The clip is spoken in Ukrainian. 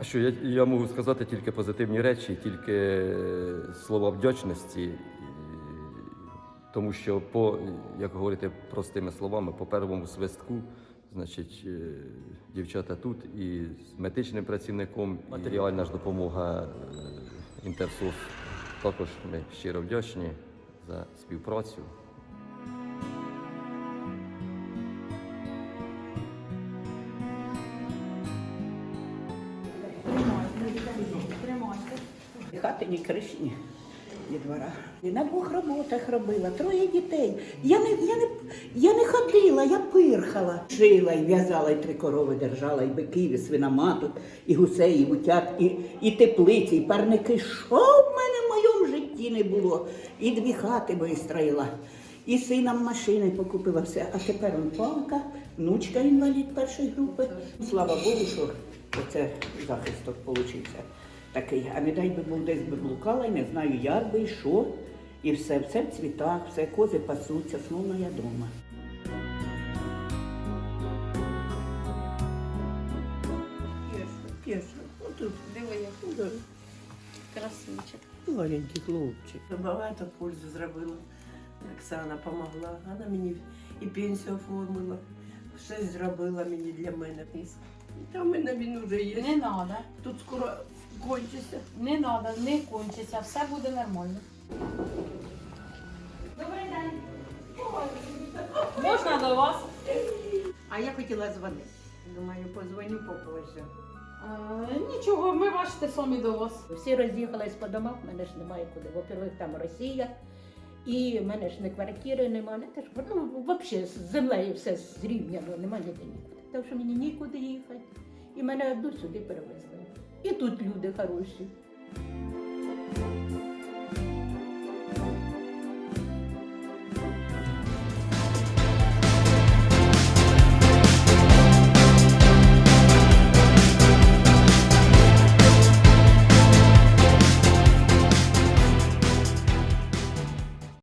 А що я, я можу сказати тільки позитивні речі, тільки е, слова вдячності, тому що по, як говорити простими словами, по первому свистку, значить, е, дівчата тут і з медичним працівником, матеріальна ж допомога е, Інтерсоф. Також ми щиро вдячні за співпрацю. Хати ні криші, ні, двора. І на двох роботах робила, троє дітей. Я не, я, не, я не ходила, я пирхала. Жила і в'язала, і три корови держала, і биків, і свиномату, і гусей, і бутят, і, і теплиці, і парники. Що в мене в моєму житті не було? І дві хати вистроїла. І синам машини покупила все. А тепер он палка, внучка інвалід першої групи. Слава Богу, що оце захисток получився такий. А не дай би був десь би блукала, і не знаю, як би і що. І все, все в цвітах, все кози пасуться, словно я дома. Отут. Диви, як красунчик. Маленький хлопчик. Багато пользу зробила. Оксана допомогла. Вона мені і пенсію оформила. Все зробила мені для мене. Та в мене він вже є. Не надо, Тут скоро кончиться. не надо, не кончиться, все буде нормально. Добрий день. Можна до вас? А я хотіла дзвонити. Думаю, позвоню попозже. Е, нічого, ми бачите самі до вас. Всі роз'їхались по домах, в мене ж немає куди. Во-первых, там Росія, і в мене ж не квартири немає, не те ж, ну, взагалі з землею все зрівняно, немає ніде нікуди. Так що мені нікуди їхати. І мене одну сюди перевезли. І тут люди хороші.